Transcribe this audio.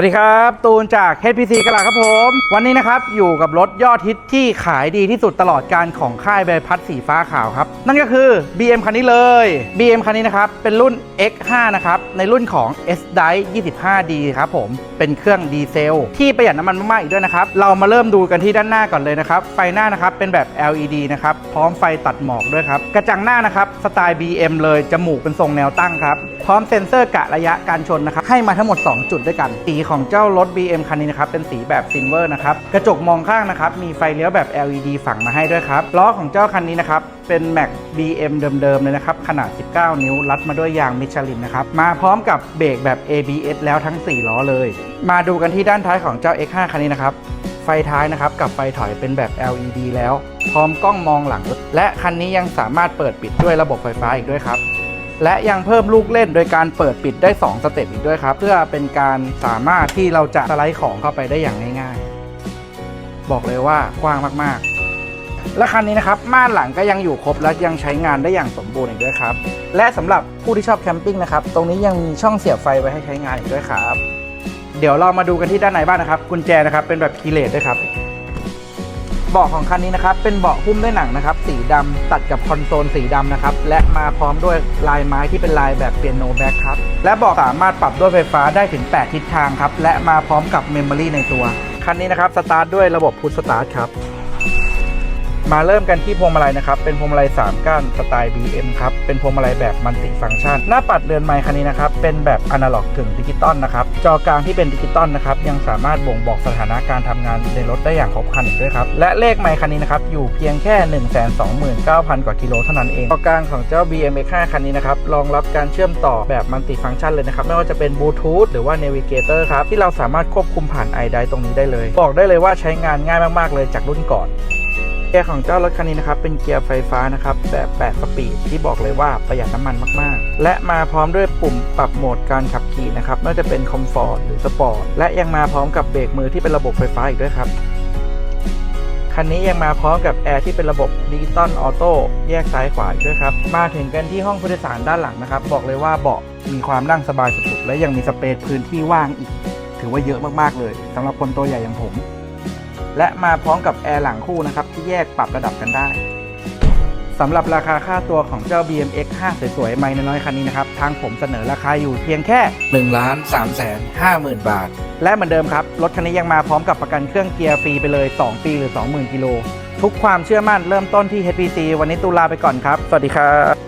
วัสดีครับ ตูนจาก HPC กระลาครับผม วันนี้นะครับ อยู่กับรถยอดฮิตที่ขายดีที่สุดตลอดการของค่ายใบพัดสีฟ้าขาวครับ นั่นก็คือ BM คันนี้เลย BM คันนี้นะครับ เป็นรุ่น X5 นะครับ ในรุ่นของ S d i 25D ครับผม เป็นเครื่องดีเซล ที่ประหยัดน้ำมันมากๆอีกด้วยนะครับ เรามาเริ่มดูกันที่ด้านหน้าก่อนเลยนะครับ ไฟหน้านะครับเป็นแบบ LED นะครับ พร้อมไฟตัดหมอกด้วยครับ กระจังหน้านะครับสไตล์ BM เลยจมูกเป็นทรงแนวตั้งครับ พร้อมเซ็นเซอร์กะระยะการชนนะครับให้มาทั้งหมด 2 จุดด้วยกันสีของเจ้ารถ BM คันนี้นะครับเป็นสีแบบซิลเวอร์นะครับกระจกมองข้างนะครับมีไฟเลี้ยวแบบ LED ฝั่งมาให้ด้วยครับล้อของเจ้าคันนี้นะครับเป็น Mac BM เดิมๆเลยนะครับขนาด 19 นิ้วรัดมาด้วยยางมิชลินนะครับมาพร้อมกับเบรกแบบ ABS แล้วทั้ง 4 ล้อเลย มาดูกันที่ด้านท้ายของเจ้า X5 คันนี้นะครับไฟท้ายนะครับกับไฟถอยเป็นแบบ LED แล้ว พร้อมกล้องมองหลัง และคันนี้ยังสามารถเปิดปิดด้วยระบบไฟฟ้าอีกด้วยครับ และยังเพิ่มลูกเล่นโดยการเปิดปิดได้ 2 สเต็ปอีกด้วยครับ เพื่อเป็นการสามารถที่เราจะสไลด์ของเข้าไปได้อย่างง่ายๆ บอกเลยว่ากว้างมากๆ และคันนี้นะครับม่านหลังก็ยังอยู่ครบและยังใช้งานได้อย่างสมบูรณ์อีกด้วยครับ และสำหรับผู้ที่ชอบแคมปิ้งนะครับตรงนี้ยังมีช่องเสียบไฟไว้ให้ใช้งานอีกด้วยครับ เดี๋ยวเรามาดูกันที่ด้านในบ้านนะครับ กุญแจนะครับเป็นแบบคีเลสด้วยครับ เบาะของคันนี้นะครับเป็นเบาะหุ้มด้วยหนังนะครับสีดำตัดกับคอนโซลสีดำนะครับและมาพร้อมด้วยลายไม้ที่เป็นลายแบบเปียโนแบ็คครับและเบาะสามารถปรับด้วยไฟฟ้าได้ถึง 8 ทิศทางครับและมาพร้อมกับเมมโมรี่ในตัวคันนี้นะครับสตาร์ทด้วยระบบพุทสตาร์ทครับ มาเริ่มกันที่พวงมาลัยนะครับ เป็นพวงมาลัย 3 ก้านสไตล์ BM ครับ เป็นพวงมาลัยแบบมัลติฟังก์ชัน หน้าปัดเรือนไมค์คันนี้นะครับ เป็นแบบอนาล็อกกึ่งดิจิตอลนะครับ จอกลางที่เป็นดิจิตอลนะครับ ยังสามารถบ่งบอกสถานะการทำงานในรถได้อย่างครบครันอีกด้วยครับ และเลขไมค์คันนี้นะครับ อยู่เพียงแค่ 129,000 กว่ากิโลเท่านั้นเอง จอกลางของเจ้า BM X5 คันนี้นะครับ รองรับการเชื่อมต่อแบบมัลติฟังก์ชันเลยนะครับ ไม่ว่าจะเป็นบลูทูธหรือว่า Navigator ครับ ที่เราสามารถควบคุมผ่าน i d i ตรงนี้ได้เลย บอกได้เลยว่าใช้งานง่ายมากๆเลยจากรุ่นก่อน เกียร์ของเจ้ารถคันนี้นะครับเป็นเกียร์ไฟฟ้านะครับแบบ8สปีดที่บอกเลยว่าประหยัดน้ำมันมากๆ และมาพร้อมด้วยปุ่มปรับโหมดการขับขี่นะครับไม่ว่าจะเป็นคอมฟอร์ตหรือสปอร์ตและยังมาพร้อมกับเบรกมือที่เป็นระบบไฟฟ้าอีกด้วยครับคันนี้ยังมาพร้อมกับแอร์ที่เป็นระบบดิจิตอลออโต้แยกซ้ายขวาด้วยครับมาถึงกันที่ห้องผู้โดยสารด้านหลังนะครับ บอกเลยว่าเบาะมีความนั่งสบายสุดๆและยังมีสเปซพื้นที่ว่างอีก ถือว่าเยอะมากๆเลยสำหรับคนตัวใหญ่อย่างผม และมาพร้อมกับแอร์หลังคู่นะครับที่แยกปรับระดับกันได้สำหรับราคาค่าตัวของเจ้า BMX 5 สวยๆ ไม่น้อยๆ คันนี้นะครับ ทางผมเสนอราคาอยู่เพียงแค่1ล้าน3แสน5หมื่นบาท และเหมือนเดิมครับ รถคันนี้ยังมาพร้อมกับประกันเครื่องเกียร์ฟรีไปเลย 2 ปีหรือ 20,000 กิโล ทุกความเชื่อมั่นเริ่มต้นที่ HPC วันนี้ตูลาไปก่อนครับ สวัสดีครับ